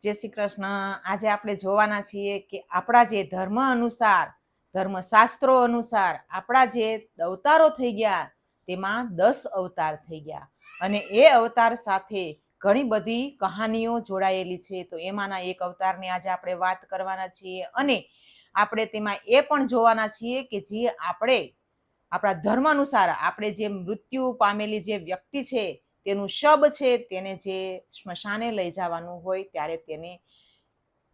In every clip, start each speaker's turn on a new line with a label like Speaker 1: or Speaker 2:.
Speaker 1: જય શ્રી કૃષ્ણ. આજે આપણે જોવાના છીએ કે આપણા જે ધર્મ અનુસાર, ધર્મશાસ્ત્રો અનુસાર આપણા જે અવતારો થઈ ગયા, તેમાં દસ અવતાર થઈ ગયા. અને એ અવતાર સાથે ઘણી બધી કહાનીઓ જોડાયેલી છે. તો એમાંના એક અવતારની આજે આપણે વાત કરવાના છીએ. અને આપણે તેમાં એ પણ જોવાના છીએ કે જે આપણે, આપણા ધર્મ અનુસાર આપણે જે મૃત્યુ પામેલી જે વ્યક્તિ છે તેનું શબ છે, તેને જે સ્મશાને લઈ જવાનું હોય ત્યારે તેને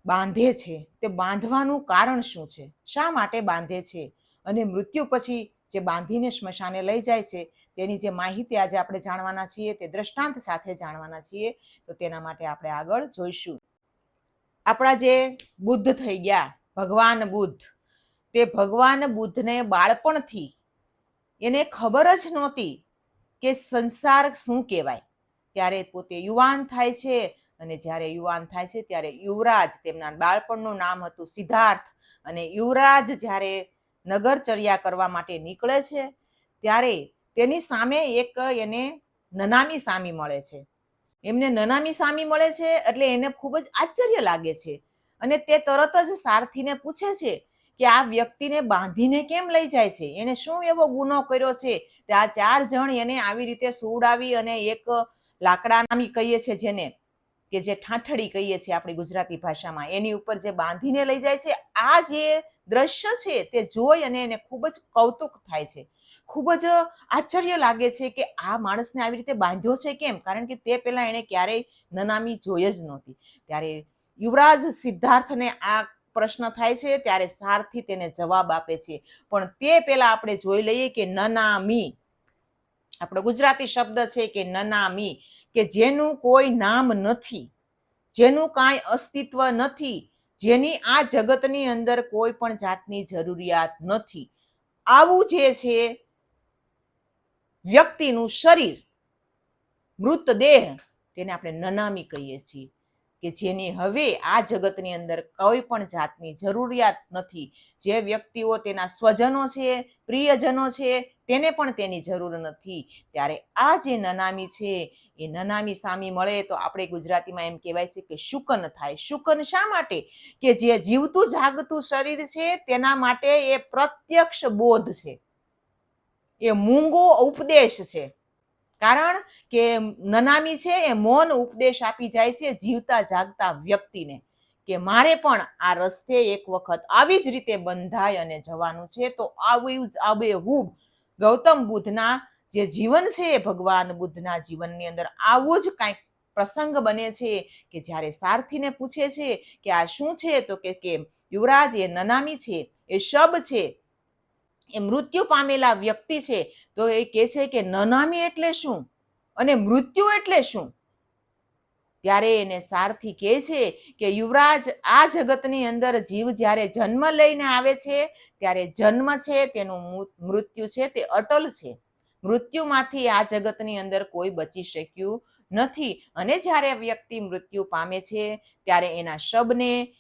Speaker 1: બાંધે છે. તે બાંધવાનું કારણ શું છે? શા માટે બાંધે છે? અને મૃત્યુ પછી જે બાંધીને સ્મશાને લઈ જાય છે, તેની જે માહિતી આજે આપણે જાણવાના છીએ, તે દ્રષ્ટાંત સાથે જાણવાના છીએ, તો તેના માટે આપણે આગળ જોઈશું. આપણા જે બુદ્ધ થઈ ગયા, ભગવાન બુદ્ધ, તે ભગવાન બુદ્ધને બાળપણથી એને ખબર જ નહોતી કે સંસાર શું કહેવાય? ત્યારે પોતે યુવાન થાય છે અને જ્યારે યુવાન થાય છે ત્યારે યુવરાજ તેમના બાળપણનું નામ હતું સિદ્ધાર્થ અને યુવરાજ જ્યારે નગરચર્યા કરવા માટે નીકળે છે ત્યારે તેની સામે એક એને નનામી સામી મળે છે. એમને નનામી સામી મળે છે એટલે એને ખૂબ જ આશ્ચર્ય લાગે છે અને તે તરત જ સારથીને પૂછે છે કે આ વ્યક્તિને બાંધીને કેમ લઈ જાય છે? એણે શું એવો ગુનો કર્યો છે? તે આ ચાર જણ એને આવી રીતે સુવડાવી અને એક લાકડાનામી કહીએ છીએ જેને, કે જે ઠાઠડી કહીએ છીએ આપણી ગુજરાતી ભાષામાં. એની ઉપર જે બાંધીને લઈ જાય છે, આ જે દ્રશ્ય છે તે જોઈ અને એને ખૂબ જ કૌતુક થાય છે. ખૂબ જ આશ્ચર્ય લાગે છે કે આ માણસને આવી રીતે બાંધ્યો છે કેમ? કારણ કે તે પહેલાં એણે ક્યારેય નનામી જોઈ જ નહોતી. ત્યારે યુવરાજ સિદ્ધાર્થને આ પ્રશ્ન થાય છે, ત્યારે સારથી તેને જવાબ આપે છે. પણ તે પહેલાં આપણે જોઈ લઈએ કે નનામી, આપણો ગુજરાતી શબ્દ છે કે નનામી, કે જેનું કોઈ નામ નથી, જેનું કાંઈ અસ્તિત્વ નથી, જેની આ જગતની અંદર કોઈ પણ જાતની જરૂરિયાત નથી. આવું જે છે, વ્યક્તિનું શરીર, મૃતદેહ, તેને આપણે નનામી કહીએ છીએ. કે જેની હવે આ જગતની અંદર કોઈ પણ જાતની જરૂરિયાત નથી. જે વ્યક્તિઓ તેના સ્વજનો છે, પ્રિયજનો છે, તેને પણ તેની જરૂર નથી. ત્યારે આ જે નનામી છે, એ નનામી સામી મળે તો આપણે ગુજરાતીમાં એમ કહેવાય છે કે શુકન થાય. શુકન શા માટે? કે જે જીવતું જાગતું શરીર છે, તેના માટે એ પ્રત્યક્ષ બોધ છે. એ મૂંગો ઉપદેશ છે. કારણ કે નનામી છે એ મૌન ઉપદેશ આપી જાય છે જીવતા જાગતા વ્યક્તિને કે મારે પણ આ રસ્તે એક વખત આવી જ રીતે બંધાય અને જવાનું છે તો આવું જ આબેહૂબ ગૌતમ બુદ્ધના જે જીવન છે એ ભગવાન બુદ્ધના જીવનની અંદર આવું જ કાંઈક પ્રસંગ બને છે કે જ્યારે સારથીને પૂછે છે કે આ શું છે તો કે યુવરાજ એ નનામી છે એ શબ છે એ મૃત્યુ પામેલા વ્યક્તિ છે, તો એ કહે છે કે નનામી એટલે શું? અને મૃત્યુ એટલે શું? ત્યારે એને સારથી કહે છે કે યુવરાજ, આ જગતની અંદર જીવ જ્યારે જન્મ લઈને આવે છે, ત્યારે જન્મ છે, તેનું મૃત્યુ છે, તે અટલ છે. મૃત્યુમાંથી આ જગતની અંદર કોઈ બચી શક્યું નથી. અને જ્યારે વ્યક્તિ મૃત્યુ પામે છે, ત્યારે એના શબને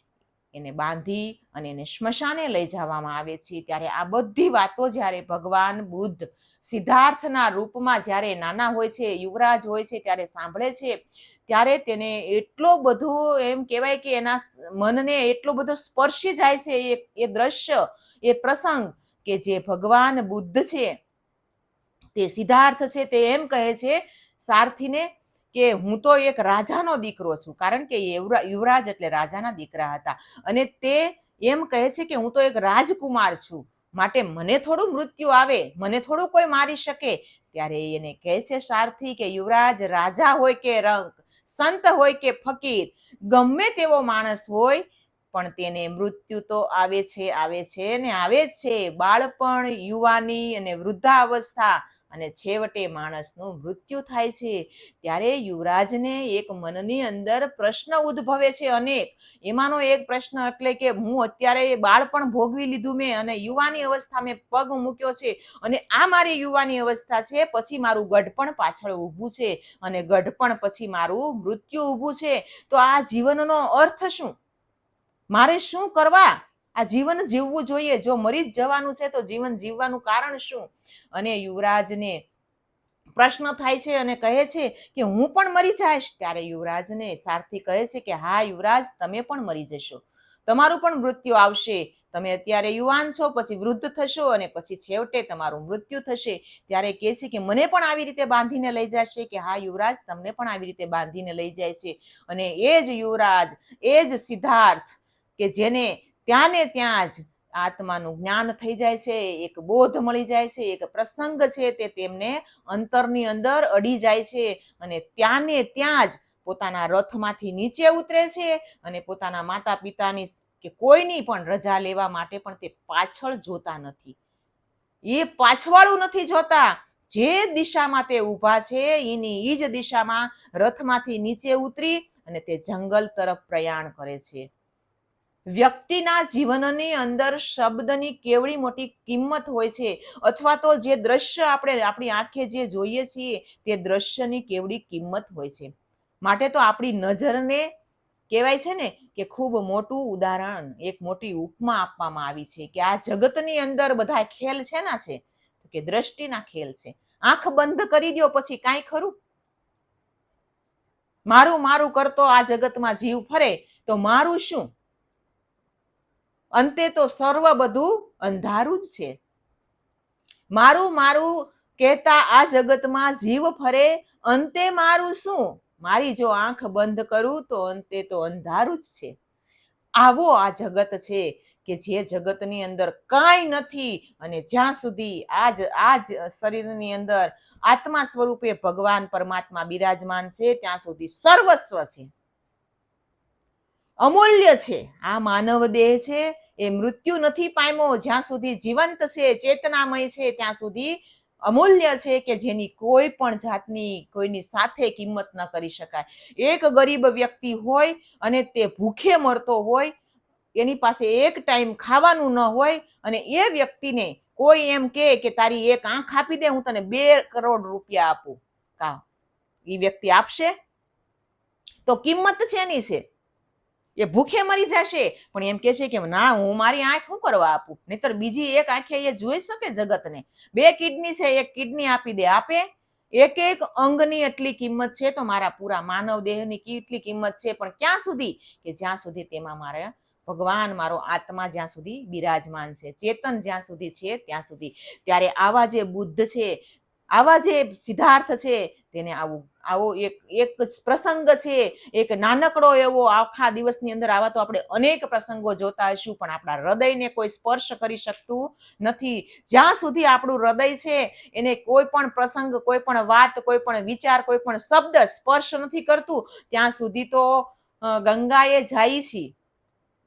Speaker 1: એને બાંધી અને એને સ્મશાને લઈ જવામાં આવે છે. ત્યારે આ બધી વાતો જ્યારે ભગવાન બુદ્ધ સિદ્ધાર્થના રૂપમાં જ્યારે નાના હોય છે, યુવરાજ હોય છે, ત્યારે સાંભળે છે, ત્યારે તેને એટલો બધો એમ કહેવાય કે એના મનને એટલો બધો સ્પર્શી જાય છે એ એ દ્રશ્ય, એ પ્રસંગ કે જે ભગવાન બુદ્ધ છે તે સિદ્ધાર્થ છે તે એમ કહે છે, સારથીને કે હું તો એક રાજાનો દીકરો છું, કારણ કે યુવરા- યુવરાજ એટલે રાજાના દીકરા હતા. અને તે એમ કહે છે કે હું તો એક રાજકુમાર છું, માટે મને થોડું મૃત્યુ આવે, મને થોડું કોઈ મારી શકે. ત્યારે એને કહે છે સારથી કે યુવરાજ, રાજા હોય કે રંક સંત હોય કે ફકીર, ગમે તેવો માણસ હોય, પણ તેને મૃત્યુ તો આવે છે આવે છે ને આવે જ છે. બાળપણ યુવાની અને વૃદ્ધાવસ્થા અને છેવટે માણસનું મૃત્યુ થાય છે. ત્યારે યુવરાજને એક મનની અંદર પ્રશ્ન ઉદ્ભવે છે અનેક. એમાંનો એક પ્રશ્ન એટલે કે હું અત્યારે બાળપણ ભોગવી લીધું મેં અને યુવાની અવસ્થા મેં પગ મૂક્યો છે અને આ મારી યુવાની અવસ્થા છે. પછી મારું ગઢપણ પાછળ ઊભું છે અને ગઢપણ પછી મારું મૃત્યુ ઊભું છે. તો આ જીવનનો અર્થ શું? મારે શું કરવા? આ જીવન જીવવું જોઈએ. જો મરી જ જવાનું છે તો જીવન જીવવાનું કારણ શું? અને યુવરાજને પ્રશ્ન થાય છે અને કહે છે કે હું પણ મરી જઈશ. ત્યારે યુવરાજને સારથી કહે છે કે હા યુવરાજ, તમે પણ મરી જશો. તમારું પણ મૃત્યુ આવશે. તમે અત્યારે યુવાન છો, પછી વૃદ્ધ થશો અને પછી છેવટે તમારું મૃત્યુ થશે. ત્યારે કહે છે કે મને પણ આવી રીતે બાંધીને લઈ જશે કે હા યુવરાજ, તમને પણ આવી રીતે બાંધીને લઈ જાય છે. અને એ જ યુવરાજ, એ જ સિદ્ધાર્થ કે જેને ત્યાં ને ત્યાં જ આત્માનું જ્ઞાન થઈ જાય છે, એક બોધ મળી જાય છે, એક પ્રસંગ છે તે તેમને અંતરની અંદર અડી જાય છે અને ત્યાં ને ત્યાં જ પોતાના રથમાંથી નીચે ઉતરે છે અને પોતાના માતા પિતાની કે કોઈની પણ રજા લેવા માટે પણ તે પાછળ જોતા નથી. એ પાછવાળું નથી જોતા. જે દિશામાં તે ઊભા છે, એની એ જ દિશામાં રથમાંથી નીચે ઉતરી અને તે જંગલ તરફ પ્રયાણ કરે છે. વ્યક્તિના જીવનની અંદર શબ્દની કેવડી મોટી કિંમત હોય છે. અથવા તો જે દ્રશ્ય આપણે આપણી આંખે જે જોઈએ છીએ, તે દ્રશ્યની કેવડી કિંમત હોય છે. માટે તો આપણી નજરને કહેવાય છે ને કે ખૂબ મોટું ઉદાહરણ, એક મોટી ઉપમા આપવામાં આવી છે કે આ જગતની અંદર બધા ખેલ છે? ના છે કે દ્રષ્ટિના ખેલ છે. આંખ બંધ કરી દો પછી કાંઈ ખરું? મારું મારું કરતો આ જગતમાં જીવ ફરે તો મારું શું? અંતે તો સર્વ બધું અંધારું જ છે. મારું મારું કહેતા આ જગતમાં જીવ ફરે, અંતે મારું શું? મારી જો આંખ બંધ કરું તો અંતે તો અંધારું જ છે. આવો આ જગત છે કે જે જગતની અંદર કાંઈ નથી અને જ્યાં સુધી આ જ આ જ શરીરની અંદર આત્મા સ્વરૂપે ભગવાન પરમાત્મા બિરાજમાન છે, ત્યાં સુધી સર્વસ્વ છે. અમૂલ્ય છે. આ માનવ દેહ છે એ મૃત્યુ નથી પામ્યો, જ્યાં સુધી જીવંત છે, ચેતનામય છે, ત્યાં સુધી અમૂલ્ય છે કે જેની કોઈ પણ જાતની કોઈની સાથે કિંમત ન કરી શકાય. એક ગરીબ વ્યક્તિ હોય અને તે ભૂખે મરતો હોય, એની પાસે એક ટાઈમ ખાવાનું ન હોય અને એ વ્યક્તિને કોઈ એમ કે કે તારી એક આંખ આપી દે, હું તને બે કરોડ રૂપિયા આપું. કા? એ વ્યક્તિ આપશે? તો કિંમત છે એની છે? એ ભૂખે મરી જશે. પણ એમ કે છે કે, ના, હું મારી આંખ શું કરવા આપું? નહીતર બીજી એક આંખે એ જોઈ શકે જગતને. બે કિડની છે, એક કિડની આપી દે આપે. એક એક અંગની એટલી કિંમત છે તો મારા પૂરા માનવ દેહની કેટલી કિંમત છે? પણ ક્યાં સુધી? કે જ્યાં સુધી તેમાં મારે ભગવાન મારો આત્મા જ્યાં સુધી બિરાજમાન છે, ચેતન જ્યાં સુધી છે ત્યાં સુધી. ત્યારે આવા જે બુદ્ધ છે, આવા જે સિદ્ધાર્થ છે તેને આવું, આવો એક એક જ પ્રસંગ છે, એક નાનકડો એવો આખા દિવસની અંદર આવા તો આપણે અનેક પ્રસંગો જોતા હશું, પણ આપણા હૃદયને કોઈ સ્પર્શ કરી શકતું નથી. જ્યાં સુધી આપણું હૃદય છે, એને કોઈ પણ પ્રસંગ, કોઈ પણ વાત, કોઈ પણ વિચાર, કોઈ પણ શબ્દ સ્પર્શ નથી કરતું, ત્યાં સુધી તો ગંગાએ જાય છે.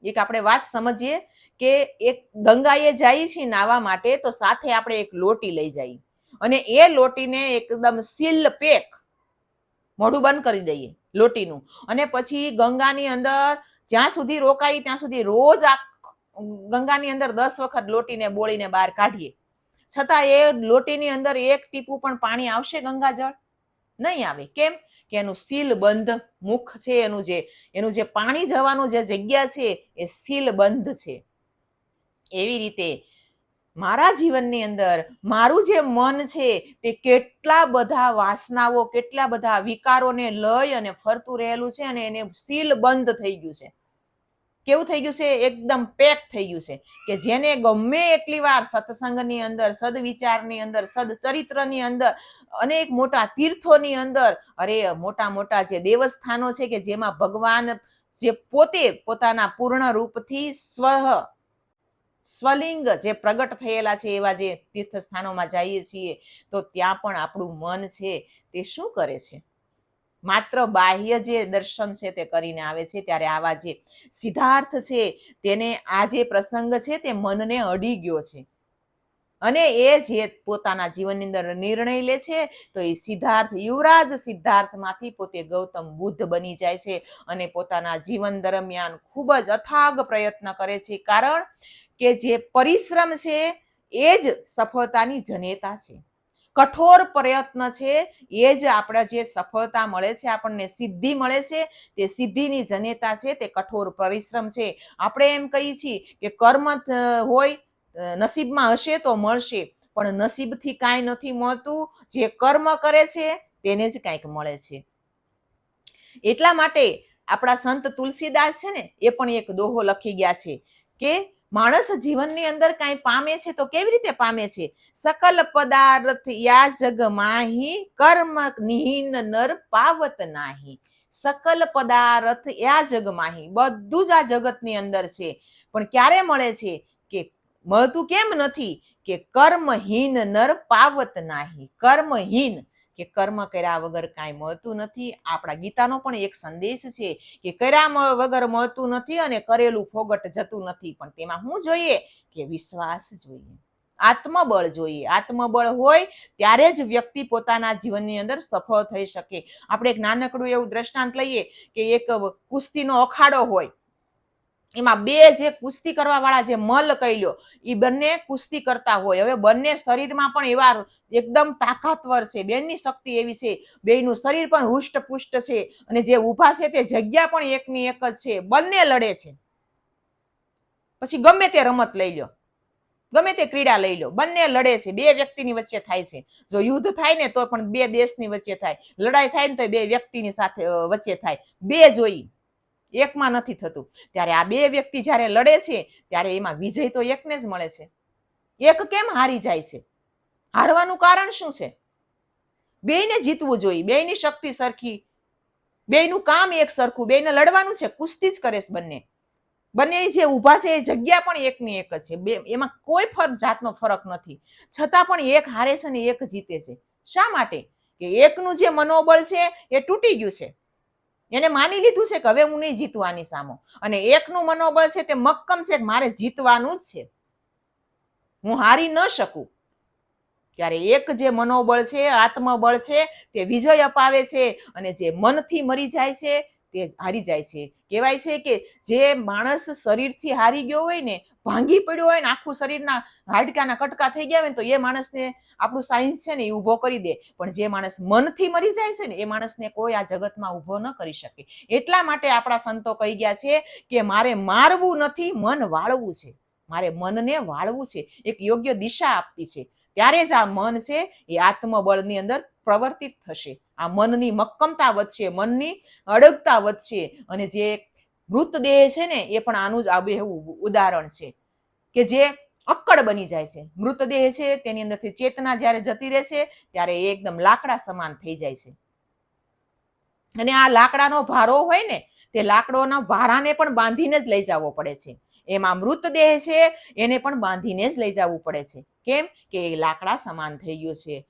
Speaker 1: એક આપણે વાત સમજીએ કે એક ગંગાએ જાય છે નાવા માટે, તો સાથે આપણે એક લોટી લઈ જઈએ અને એ લોટીને એકદમ સીલ પેક મોઢું બંધ કરી દઈએ લોટીનું. અને પછી ગંગાની અંદર જ્યાં સુધી રોકાઈ ત્યાં સુધી રોજ આ ગંગાની અંદર દસ વખત લોટીને બોળીને બહાર કાઢીએ. છતાં એ લોટીની અંદર એક ટીપું પણ પાણી આવશે ગંગાજળ? નહીં આવે. કેમ? કે એનું સીલ બંધ મુખ છે, એનું જે એનું જે પાણી જવાનું જે જગ્યા છે, એ સીલ બંધ છે. એવી રીતે મારા જીવનની અંદર મારું જે મન છે તે કેટલા બધા વાસનાઓ, કેટલા બધા વિકારોને લઈ અને ફરતું રહેલું છે અને એને સીલ બંધ થઈ ગયું છે. કેવું થઈ ગયું છે? એકદમ પેક થઈ ગયું છે કે જેને ગમે એટલી વાર સત્સંગની અંદર, સદવિચારની અંદર, સદચરિત્રની અંદર, અનેક મોટા તીર્થોની અંદર, અરે મોટા મોટા જે દેવસ્થાનો છે કે જેમાં ભગવાન જે પોતે પોતાના પૂર્ણ રૂપથી સ્વ સ્વલિંગ જે પ્રગટ થયેલા છે એવા જે તીર્થ સ્થાનોમાં જઈએ છીએ, તો ત્યાં પણ આપણું મન છે તે શું કરે છે? માત્ર બાહ્ય જે દર્શન છે તે કરીને આવે છે, ત્યારે આવા જે સિદ્ધાર્થ છે તેને આ જે પ્રસંગ છે તે મનને અડી ગયો છે. અને એ જે પોતાના જીવનની અંદર નિર્ણય લે છે, તો એ સિદ્ધાર્થ, યુવરાજ સિદ્ધાર્થમાંથી પોતે ગૌતમ બુદ્ધ બની જાય છે અને પોતાના જીવન દરમિયાન ખૂબ જ અથાગ પ્રયત્ન કરે છે. કારણ કે જે પરિશ્રમ છે, એ જ સફળતાની જનેતા છે. કઠોર પ્રયત્ન છે, એ જ આપણા જે સફળતા મળે છે, આપણને સિદ્ધિ મળે છે, તે સિદ્ધિની જનેતા છે, તે કઠોર પરિશ્રમ છે. આપણે એમ કહીએ છીએ કે કર્મ હોય નસીબમાં હશે તો મળશે, પણ નસીબથી કાંઈ નથી મળતું. જે કર્મ કરે છે, તેને જ કાંઈક મળે છે. એટલા માટે આપણા સંત તુલસીદાસ છે ને, એ પણ એક દોહો લખી ગયા છે કે માણસ જીવનની અંદર કાંઈ પામે છે તો કેવી રીતે પામે છે? સકલ પદાર્થ યા જગ માહી કર્મ નિહીન નર પાવત નાહી. સકલ પદાર્થ યા જગ માહી. બધું જ આ જગતની અંદર છે. પણ ક્યારે મળે છે કે મળતું કેમ નથી કે કર્મહીન નર પાવત નાહી? કર્મહીન કે કર્મ કર્યા વગર કાંઈ મળતું નથી. આપણા ગીતાનો પણ એક સંદેશ છે કે કર્યા વગર મળતું નથી અને કરેલું ફોગટ જતું નથી. પણ તેમાં શું જોઈએ કે વિશ્વાસ જોઈએ. આત્મબળ જોઈએ. આત્મબળ હોય ત્યારે જ વ્યક્તિ પોતાના જીવનની અંદર સફળ થઈ શકે. આપણે એક નાનકડું એવું દ્રષ્ટાંત લઈએ કે એક કુસ્તીનો અખાડો હોય એમાં બે જે કુસ્તી કરવા વાળા જે મલ કહી એ બંને કુસ્તી કરતા હોય. હવે બંને શરીરમાં પણ એવા એકદમ તાકાતવર છે. બેનની શક્તિ એવી છે. બેયનું શરીર પણ હુષ્ટ પુષ્ટ છે અને જે ઊભા છે તે જગ્યા પણ એકની એક જ છે. બંને લડે છે. પછી ગમે તે રમત લઈ લો. ગમે તે ક્રીડા લઈ લો. બંને લડે છે. બે વ્યક્તિની વચ્ચે થાય છે. જો યુદ્ધ થાય ને તો પણ બે દેશની વચ્ચે થાય. લડાઈ થાય ને તો બે વ્યક્તિની સાથે વચ્ચે થાય. બે જોઈ. એકમાં નથી થતું. ત્યારે આ બે વ્યક્તિ જ્યારે લડે છે, ત્યારે એમાં વિજય તો એકને જ મળે છે. એક કેમ હારી જાય છે? હારવાનું કારણ શું છે? બેયને જીતવું જોઈએ. બેયની શક્તિ સરખી, બેયનું કામ એક સરખું, બેયને લડવાનું છે, કુસ્તી જ કરે છે બંને. બંને જે ઊભા છે, એ જગ્યા પણ એકની એક જ છે. બે, એમાં કોઈ ફરક જાતનો ફરક નથી. છતાં પણ એક હારે છે ને એક જીતે છે. શા માટે? કે એકનું જે મનોબળ છે, એ તૂટી ગયું છે. એને માની લીધું છે કે હવે હું નહીં જીતું આની સામો. અને એકનું મનોબળ છે તે મક્કમ છે મારે જીતવાનું જ છે. હું હારી ન શકું. ત્યારે એક જે મનોબળ છે, આત્મબળ છે, તે વિજય અપાવે છે અને જે મનથી મરી જાય છે, તે હારી જાય છે. કહેવાય છે કે જે માણસ શરીરથી હારી ગયો હોય ને ભાંગી પડ્યો હોય ને આખું શરીરના હાડકાના કટકા થઈ ગયા હોય ને તો એ માણસને આપણું સાયન્સ છે ને એ ઊભો કરી દે. પણ જે માણસ મનથી મરી જાય છે ને એ માણસને કોઈ આ જગતમાં ઊભો ન કરી શકે. એટલા માટે આપણા સંતો કહી ગયા છે કે મારે મારવું નથી, મન વાળવું છે. મારે મનને વાળવું છે. એક યોગ્ય દિશા આપવી છે. ત્યારે જ આ મન છે એ આત્મબળની અંદર પ્રવર્તિત થશે. આ મનની મક્કમતા વધશે, મનની અડગતા વધશે અને જે મૃતદેહ છે ને, એ પણ આનું જ આબેહવું ઉદાહરણ છે કે જે અક્કડ બની જાય છે. મૃતદેહ છે, તેની અંદરથી ચેતના જ્યારે જતી રહેશે, ત્યારે એ એકદમ લાકડા સમાન થઈ જાય છે. અને આ લાકડાનો ભારો હોય ને, તે લાકડોના ભારાને પણ બાંધીને જ લઈ જવો પડે છે. એમાં મૃતદેહ છે, એને પણ બાંધીને જ લઈ જવું પડે છે. કેમ કે એ લાકડા સમાન થઈ ગયું છે.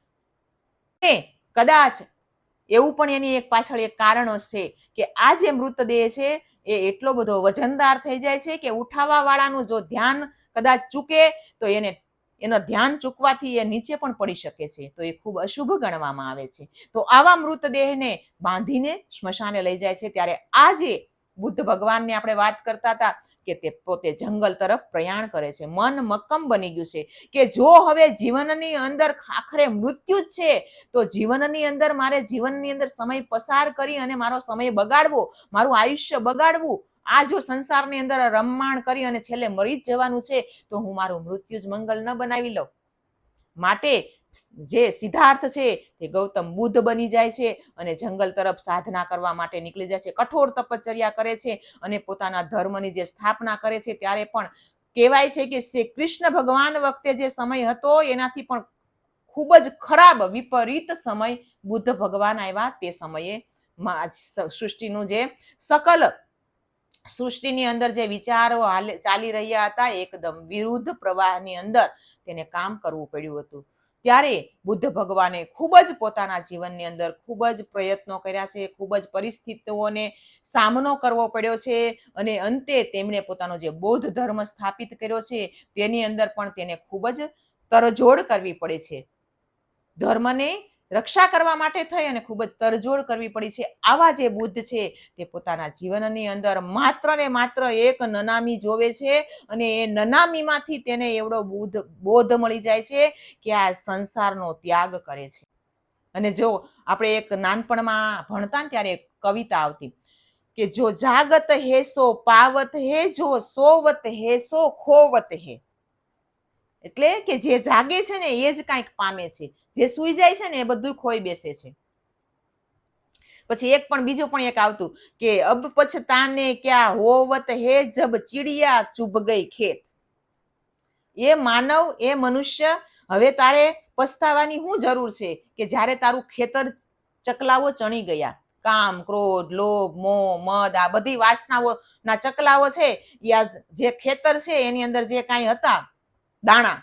Speaker 1: એ કદાચ એવું પણ એની એક પાછળ એક કારણ છે કે આ જે મૃતદેહ છે એ એટલો બધો વજનદાર થઈ જાય છે કે ઉઠાવવા વાળાનું જો ધ્યાન કદાચ ચૂકે, તો એને, એનો ધ્યાન ચૂકવાથી એ નીચે પણ પડી શકે છે. તો એ ખૂબ અશુભ ગણવામાં આવે છે. તો આવા મૃતદેહને બાંધીને સ્મશાને લઈ જાય છે. ત્યારે આ જે બુદ્ધ ભગવાનની આપણે વાત કરતા હતા કે તે પોતે જંગલ તરફ પ્રયાણ કરે છે. મન મક્કમ બની ગયું છે કે જો હવે જીવનની અંદર આખરે મૃત્યુ જ છે, તો જીવનની અંદર મારે જીવનની અંદર સમય પસાર કરી અને મારો સમય બગાડવો, મારું આયુષ્ય બગાડવું, આ જો સંસારની અંદર રમમાણ કરી અને છેલ્લે મરી જ જવાનું છે, તો હું મારું મૃત્યુ જ મંગલ ન બનાવી લઉં. માટે જે સિદ્ધાર્થ છે તે ગૌતમ બુદ્ધ બની જાય છે અને જંગલ તરફ સાધના કરવા માટે નીકળી જાય છે, કઠોર તપશ્ચર્યા કરે છે અને પોતાના ધર્મની જે સ્થાપના કરે છે ત્યારે પણ કહેવાય છે કે શ્રી કૃષ્ણ ભગવાન વખતે જે સમય હતો એનાથી પણ ખૂબ જ ખરાબ વિપરીત સમય બુદ્ધ ભગવાન આવ્યા તે સમયે સૃષ્ટિનું જે સકલ સૃષ્ટિની અંદર જે વિચારો ચાલી રહ્યા હતા, એકદમ વિરુદ્ધ પ્રવાહની અંદર તેને કામ કરવું પડ્યું હતું. ત્યારે બુદ્ધ ભગવાને ખૂબ જ પોતાના જીવનની અંદર ખૂબ જ પ્રયત્નો કર્યા છે, ખૂબ જ પરિસ્થિતિઓને સામનો કરવો પડ્યો છે અને અંતે તેમણે પોતાનો જે બૌદ્ધ ધર્મ સ્થાપિત કર્યો છે તેની અંદર પણ તેને ખૂબ જ તરજોડ કરવી પડે છે. ધર્મને રક્ષા કરવા માટે થઈ અને ખૂબ જ તરજોડ કરવી પડી છે. આવા જે બુદ્ધ છે તે પોતાના જીવનની અંદર માત્ર ને માત્ર એક નનામી જોવે છે અને એ નનામીમાંથી તેને એવડો બુદ્ધ, બોધ મળી જાય છે કે આ સંસારનો ત્યાગ કરે છે. અને જો આપણે એક નાનપણમાં ભણતા ને ત્યારે કવિતા આવતી કે જો જાગત હે સો, પાવત હે જો સોવત હે સો, ખોવત હે. એટલે કે જે જાગે છે ને એ જ કાંઈક પામે છે. જે સૂઈ જાય છે ને એ બધું ખોઈ બેસે છે. પછી એક પણ બીજું પણ એક આવતું કે અબ પછતાને ક્યાં હોવત હે જબ ચીડિયા ચુભ ગઈ ખેત. એ માનવ, એ મનુષ્ય, હવે તારે પસ્તાવાની શું જરૂર છે કે જ્યારે તારું ખેતર ચકલાઓ ચણી ગયા. કામ, ક્રોધ, લોભ, મોહ, મદ, આ બધી વાસનાઓ ના ચકલાઓ છે આ જે ખેતર છે એની અંદર જે કાંઈ હતા દાણા,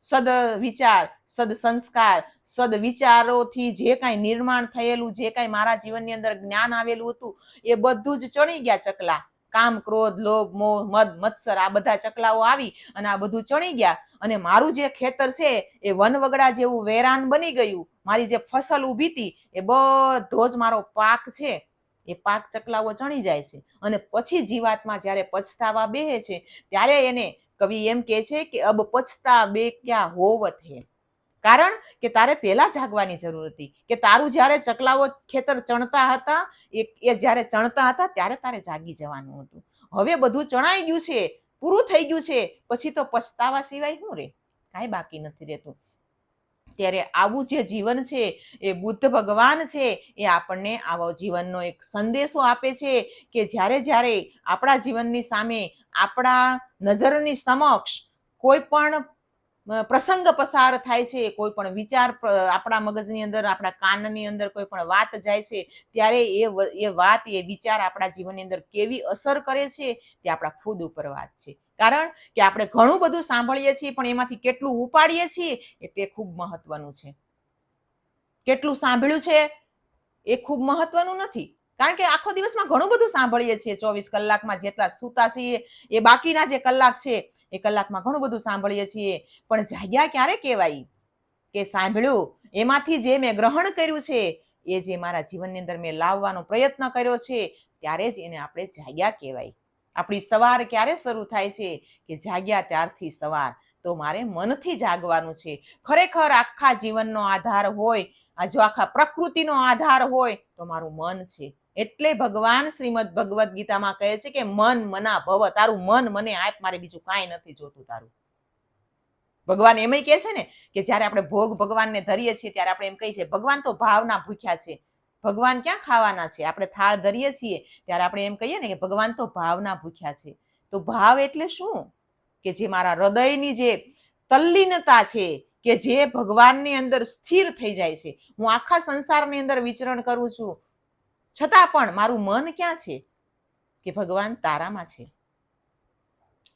Speaker 1: સદ વિચાર, સદ સંસ્કાર, સદ વિચારોથી જે કાંઈ નિર્માણ થયેલું, જે કાંઈ મારા જીવનની અંદર જ્ઞાન આવેલું હતું, એ બધું જ ચણી ગયા ચકલા. કામ, ક્રોધ, લોભ, મોહ, મદ, મત્સર, આ બધા ચકલાઓ આવી અને આ બધું ચણી ગયા. અને મારું જે ખેતર છે, એ વનવગડા જેવું વેરાન બની ગયું. મારી જે ફસલ ઊભી હતી, એ બધો જ મારો પાક છે. એ પાક ચકલાઓ ચણી જાય છે. અને પછી જીવાતમાં જ્યારે પછતાવા બેહે છે, ત્યારે એને કવિ એમ કહે છે કે અબ પછતા બે ક્યાં હોવત હે. કારણ કે તારે પહેલા જાગવાની જરૂર હતી કે તારું જ્યારે ચકલાઓ ખેતર ચણતા હતા, એ એ જ્યારે ચણતા હતા ત્યારે તારે જાગી જવાનું હતું. હવે બધું ચણાઈ ગયું છે, પૂરું થઈ ગયું છે, પછી તો પછતાવા સિવાય શું રે? કાંઈ બાકી નથી રહેતું. ત્યારે આવું જે જીવન છે, એ બુદ્ધ ભગવાન છે, એ આપણને આવો જીવનનો એક સંદેશો આપે છે કે જ્યારે જ્યારે આપણા જીવનની સામે આપણા નજરની સમક્ષ કોઈ પણ પ્રસંગ પસાર થાય છે, કોઈ પણ વિચાર આપણા મગજની અંદર, આપણા કાનની અંદર કોઈ પણ વાત જાય છે, ત્યારે એ એ વાત, એ વિચાર આપણા જીવનની અંદર કેવી અસર કરે છે તે આપણા ખુદ ઉપર વાત છે. કારણ કે આપણે ઘણું બધું સાંભળીએ છીએ, પણ એમાંથી કેટલું ઉપાડીએ છીએ એ તે ખૂબ મહત્વનું છે. કેટલું સાંભળ્યું છે એ ખૂબ મહત્વનું નથી. કારણ કે આખો દિવસમાં ઘણું બધું સાંભળીએ છીએ, ચોવીસ કલાકમાં જેટલા સૂતા છીએ, એ બાકીના જે કલાક છે, એ કલાકમાં ઘણું બધું સાંભળીએ છીએ. પણ જાગ્યા ક્યારે કહેવાય? કે સાંભળ્યું, એમાંથી જે મેં ગ્રહણ કર્યું છે, એ જે મારા જીવનની અંદર મેં લાવવાનો પ્રયત્ન કર્યો છે, ત્યારે જ એને આપણે જાગ્યા કહેવાય. આપણી સવાર ક્યારે શરૂ થાય છે? કે જાગ્યા ત્યારથી સવાર. તો મારે મનથી જાગવાનું છે. ખરેખર આખા જીવનનો આધાર હોય, આ જો આખા પ્રકૃતિનો આધાર હોય, તો મારું મન છે. એટલે ભગવાન શ્રીમદ ભગવદ્ ગીતામાં કહે છે કે મન મના ભવ, તારું મન મને આપ, મારે બીજું કાંઈ નથી જોતું તારું. ભગવાન એમય કહે છે ને કે જ્યારે આપણે ભોગ ભગવાનને ધરીએ છીએ ત્યારે આપણે એમ કહીએ છીએ, ભગવાન તો ભાવના ભૂખ્યા છે, ભગવાન ક્યાં ખાવાના છે? આપણે થાળ ધરીએ છીએ ત્યારે આપણે એમ કહીએ ને કે ભગવાન તો ભાવના ભૂખ્યા છે. તો ભાવ એટલે શું? કે જે મારા હૃદયની જે તલ્લીનતા છે, કે જે ભગવાનની અંદર સ્થિર થઈ જાય છે. હું આખા સંસારની અંદર વિચરણ કરું છું છતાં પણ મારું મન ક્યાં છે? કે ભગવાન તારામાં છે.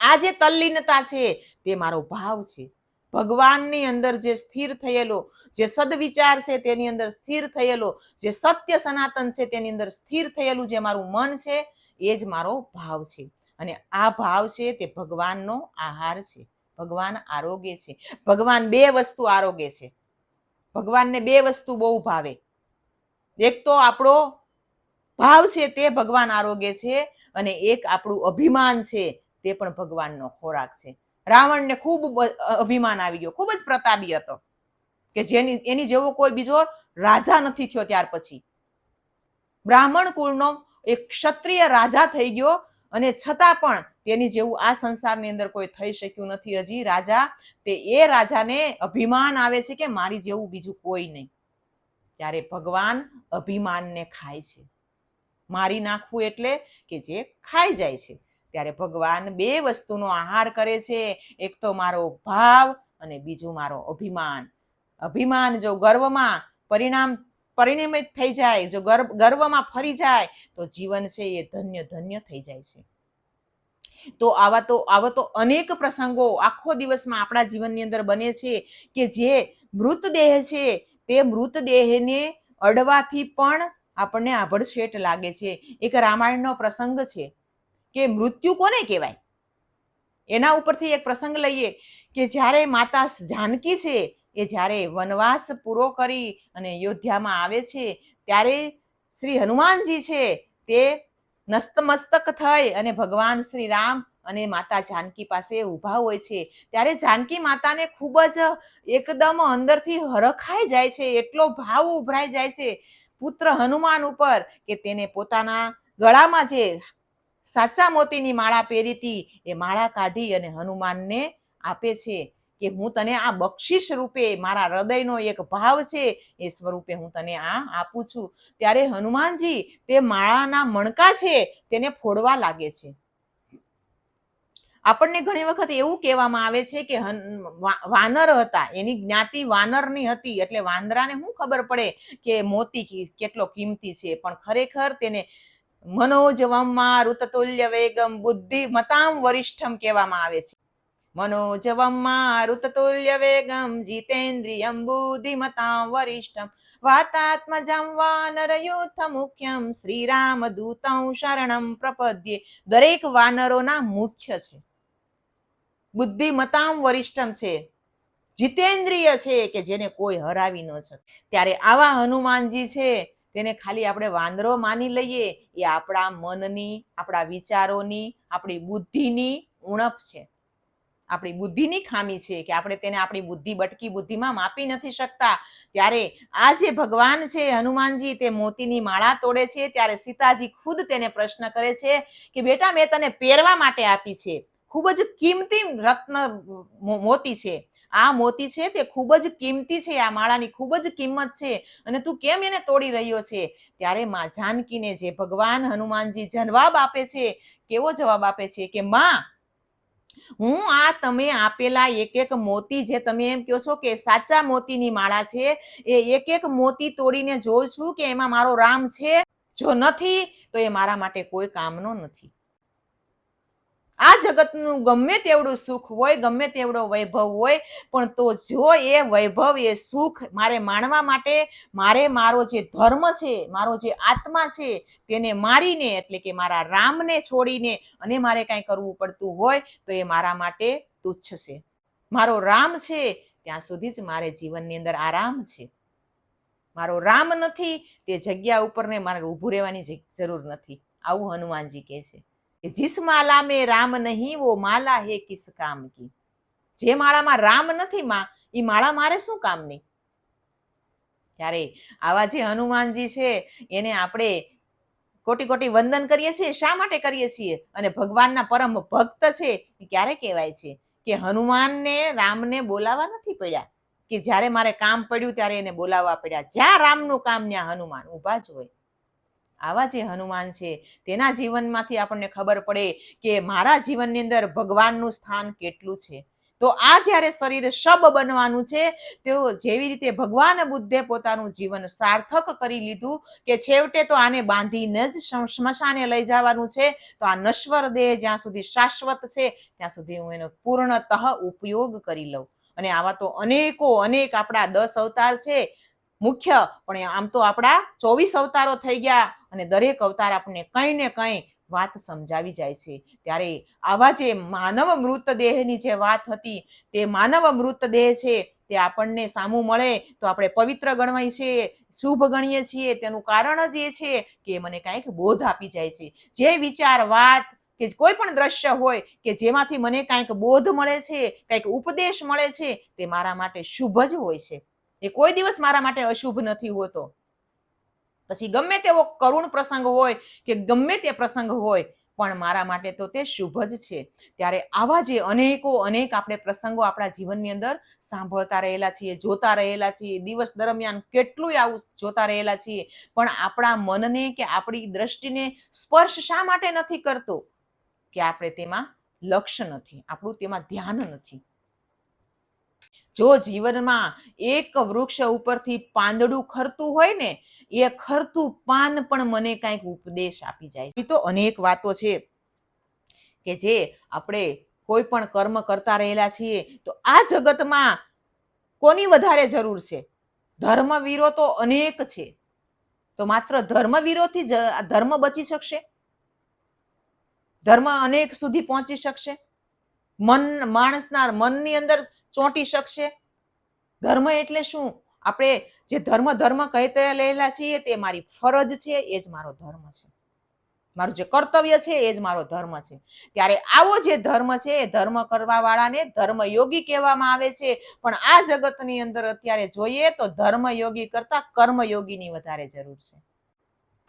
Speaker 1: આ જે તલ્લીનતા છે, તે મારો ભાવ છે. ભગવાનની અંદર જે સ્થિર થયેલો, જે સદવિચાર છે, તેની અંદર સ્થિર થયેલો, જે સત્ય સનાતન છે, તેની અંદર સ્થિર થયેલું જે મારું મન છે, એ જ મારો ભાવ છે. અને આ ભાવ છે, તે ભગવાનનો આહાર છે. ભગવાન આરોગ્ય છે. ભગવાન બે વસ્તુ આરોગ્ય છે. ભગવાનને બે વસ્તુ બહુ ભાવે. એક તો આપણો ભાવ છે તે ભગવાન આરોગ્ય છે અને એક આપણું અભિમાન છે તે પણ ભગવાનનો ખોરાક છે. રાવણને ખૂબ અભિમાન આવી ગયો, ખૂબ જ પ્રતાપી હતો કે જેની, એની જેવો કોઈ બીજો રાજા નથી થયો ત્યાર પછી. બ્રાહ્મણ કુળનો એક ક્ષત્રિય રાજા થઈ ગયો અને છતાં પણ તેની જેવું આ સંસારની અંદર કોઈ થઈ શક્યું નથી હજી. રાજા, તે એ રાજાને અભિમાન આવે છે કે મારી જેવું બીજું કોઈ નહીં. ત્યારે ભગવાન અભિમાનને ખાય છે. મારી નાખવું એટલે કે જે ખાઈ જાય છે. ત્યારે ભગવાન બે વસ્તુનો આહાર કરે છે. એક તો મારો ભાવ અને બીજું મારો અભિમાન. અભિમાન જો ગર્વમાં પરિણામ પરિણમિત થઈ જાય, જો ગર્વ, ગર્વમાં ફરી જાય, તો જીવન છે એ ધન્ય ધન્ય થઈ જાય છે. તો આવા તો આવા તો અનેક પ્રસંગો આખો દિવસમાં આપણા જીવનની અંદર બને છે કે જે મૃતદેહ છે તે મૃતદેહને અડવાથી પણ આપણને આભડશેટ લાગે છે. એક રામાયણનો પ્રસંગ છે કે મૃત્યુ કોને કહેવાય? એના ઉપરથી એક પ્રસંગ લઈએ કે જ્યારે માતા જાનકી છે, એ જ્યારે વનવાસ પૂરો કરી અને અયોધ્યામાં આવે છે, ત્યારે શ્રી હનુમાનજી છે તે નસ્તમસ્તક થઈ અને ભગવાન શ્રી રામ અને માતા જાનકી પાસે ઊભા હોય છે. ત્યારે જાનકી માતાને ખૂબ જ એકદમ અંદરથી હરખાઈ જાય છે, એટલો ભાવ ઉભરાઈ જાય છે પુત્ર હનુમાન ઉપર કે તેને પોતાના ગળામાં જે સાચા મોતીની માળા પહેરી હતી એ માળા કાઢી અને હનુમાનને આપે છે કે હું તને આ બક્ષિસ રૂપે મારા હૃદયનો એક ભાવ છે, એ સ્વરૂપે હું તને આ આપું છું. ત્યારે હનુમાનજી તે માળાના મણકા છે તેને ફોડવા લાગે છે. આપણને ઘણી વખત એવું કહેવામાં આવે છે કે વાનર હતા, એની જ્ઞાતિ વાનરની હતી, એટલે વાંદરાને શું ખબર પડે કે મોતી કેટલો કિંમતી છે, પણ ખરેખર તેને મનોજવમમાં ઋતતુલ્ય વેગમ બુદ્ધિ મતામ વરિષ્ઠમ કહેવામાં આવે છે. મનોજવમમાં ઋતતુલ્ય વેગમ જીતેન્દ્રિયમ બુદ્ધિમતામ વરિષ્ઠમ. વાતાત્મજમ વાનરયુથ મુખ્યમ શ્રીરામ દૂતં શરણમ પ્રપદ્યે. દરેક વાનરોના મુખ્ય છે. બુદ્ધિમતામ વરિષ્ઠમ છે, જીતેન્દ્રિય છે કે જેને કોઈ હરાવી ન શકે. ત્યારે આવા હનુમાનજી છે, તેને ખાલી આપણે વાંદરો માની લઈએ, એ આપણા મનની, આપણા વિચારોની, આપણી બુદ્ધિની ઉણપ છે. આપણી બુદ્ધિની ખામી છે કે આપણે તેને આપણી બુદ્ધિ બટકી બુદ્ધિમાં માપી નથી શકતા. ત્યારે આ જે ભગવાન છે હનુમાનજી તે મોતીની માળા તોડે છે, ત્યારે સીતાજી ખુદ તેને પ્રશ્ન કરે છે કે બેટા મેં તને પહેરવા માટે આપી છે. ખૂબ જ કિંમતી રત્ન મોતી છે. આ મોતી છે તે ખૂબ જ કિંમતી છે. આ માળાની ખૂબ જ કિંમત છે. અને તું કેમ એને તોડી રહ્યો છે? ત્યારે માં જાનકીને જે ભગવાન હનુમાનજી જવાબ આપે છે, કેવો જવાબ આપે છે કે, માં, હું આ તમે આપેલા એક એક મોતી જે તમે એમ કહો છો કે સાચા મોતીની માળા છે, એ એક એક મોતી તોડીને જોઉં છું કે એમાં મારો રામ છે? જો નથી, તો એ મારા માટે કોઈ કામનો નથી. આ જગતનું ગમે તેવડું સુખ હોય, ગમે તેવડો વૈભવ હોય, પણ તો જો એ વૈભવ, એ સુખ મારે માણવા માટે, મારે મારો જે ધર્મ છે, મારો જે આત્મા છે, તેને મારીને, એટલે કે મારા રામને છોડીને અને મારે કાંઈ કરવું પડતું હોય, તો એ મારા માટે તુચ્છ છે. મારો રામ છે, ત્યાં સુધી જ મારે જીવનની અંદર આરામ છે. મારો રામ નથી, તે જગ્યા ઉપર ને મારે ઊભું રહેવાની જરૂર નથી. આવું હનુમાનજી કહે છે. જીસ માલા મેં રામ નહીં, વો માલા હે કિસ કામ કી જે માળામાં રામ નથી માં એ માળા મારે શું કામની? ત્યારે આવા જે હનુમાનજી છે, એને આપણે કોટી કોટી વંદન કરીએ છીએ, શા માટે કરીએ છીએ? અને ભગવાનના પરમ ભક્ત છે, એ ક્યારે કહેવાય છે? કે હનુમાનને, રામને બોલાવા નથી પડ્યા. કે જ્યારે મારે કામ પડ્યું ત્યારે એને બોલાવવા પડ્યા. જ્યાં રામનું કામ, ત્યાં હનુમાન ઊભા જ હોય. આવા જે હનુમાન છે, તેના જીવનમાંથી આપણને ખબર પડે કે મારા જીવનની અંદર ભગવાનનું સ્થાન કેટલું છે. તો આ જ્યારે શરીર શબ બનવાનું છે તેઓ જેવી રીતે ભગવાન બુદ્ધે પોતાનું જીવન સાર્થક કરી લીધું કે છેવટે તો આને બાંધીને જ સ્મશાને લઈ જવાનું છે, તો આ નશ્વર દેહ જ્યાં સુધી શાશ્વત છે, ત્યાં સુધી હું એનો પૂર્ણતઃ ઉપયોગ કરી લઉં. અને આવા તો અનેકો, અનેક આપણા દસ અવતાર છે મુખ્ય, પણ આમ તો આપણા ચોવીસ અવતારો થઈ ગયા અને દરેક અવતાર આપણને કંઈ ને કંઈ વાત સમજાવી જાય છે. ત્યારે આવા જે માનવ મૃતદેહની જે વાત હતી, તે માનવ મૃતદેહ છે, તે આપણને સામું મળે તો આપણે પવિત્ર ગણવાય છે, શુભ ગણીએ છીએ. તેનું કારણ જ એ છે કે મને કાંઈક બોધ આપી જાય છે. જે વિચાર, વાત કે કોઈ પણ દ્રશ્ય હોય કે જેમાંથી મને કાંઈક બોધ મળે છે, કંઈક ઉપદેશ મળે છે, તે મારા માટે શુભ જ હોય છે. એ કોઈ દિવસ મારા માટે અશુભ નથી હોતો. પછી ગમે તેવો કરુણ પ્રસંગ હોય કે ગમે તે પ્રસંગ હોય, પણ મારા માટે તો તે શુભ જ છે. ત્યારે આવા જે અનેકો, અનેક આપણે પ્રસંગો આપણા જીવનની અંદર સાંભળતા રહેલા છીએ, જોતા રહેલા છીએ, દિવસ દરમિયાન કેટલું આવું જોતા રહેલા છીએ, પણ આપણા મનને કે આપણી દ્રષ્ટિને સ્પર્શ શા માટે નથી કરતો? કે આપણે તેમાં લક્ષ્ય નથી, આપણું તેમાં ધ્યાન નથી. જો જીવનમાં એક વૃક્ષ ઉપરથી પાંદડું ખરતું હોય ને, એ ખરતું પાન પણ મને કાંઈક ઉપદેશ આપી જાય તો અનેક વાતો છે કે જે આપણે કોઈ પણ કર્મ કરતા રહેલા છીએ, તો આ જગતમાં કોની વધારે જરૂર છે? ધર્મવીરો તો અનેક છે. તો માત્ર ધર્મવીરોથી જ ધર્મ બચી શકશે? ધર્મ અનેક સુધી પહોંચી શકશે? મન, માણસના મનની અંદર ચોંટી શકશે? ધર્મ એટલે શું? આપણે જે ધર્મ ધર્મ કહેતા રહેલા છીએ તે મારી ફરજ છે, એ જ મારો ધર્મ છે. મારું જે કર્તવ્ય છે, એ જ મારો ધર્મ છે. ત્યારે આવો જે ધર્મ છે, એ ધર્મ કરવા વાળાને ધર્મયોગી કહેવામાં આવે છે. પણ આ જગતની અંદર અત્યારે જોઈએ તો ધર્મયોગી કરતા કર્મયોગીની વધારે જરૂર છે.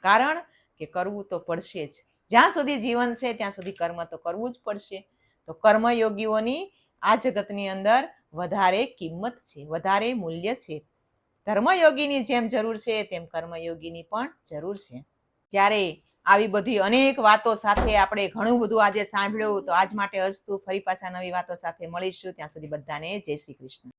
Speaker 1: કારણ કે કરવું તો પડશે જ. જ્યાં સુધી જીવન છે, ત્યાં સુધી કર્મ તો કરવું જ પડશે. તો કર્મયોગીઓની આ જગતની અંદર વધારે કિંમત છે, વધારે મૂલ્ય છે. ધર્મયોગીની જેમ જરૂર છે, તેમ કર્મયોગીની પણ જરૂર છે. ત્યારે આવી બધી અનેક વાતો સાથે આપણે ઘણું બધું આજે સાંભળ્યું તો આજ માટે હસતું ફરી પાછા નવી વાતો સાથે મળીશું. ત્યાં સુધી બધાને જય શ્રી કૃષ્ણ.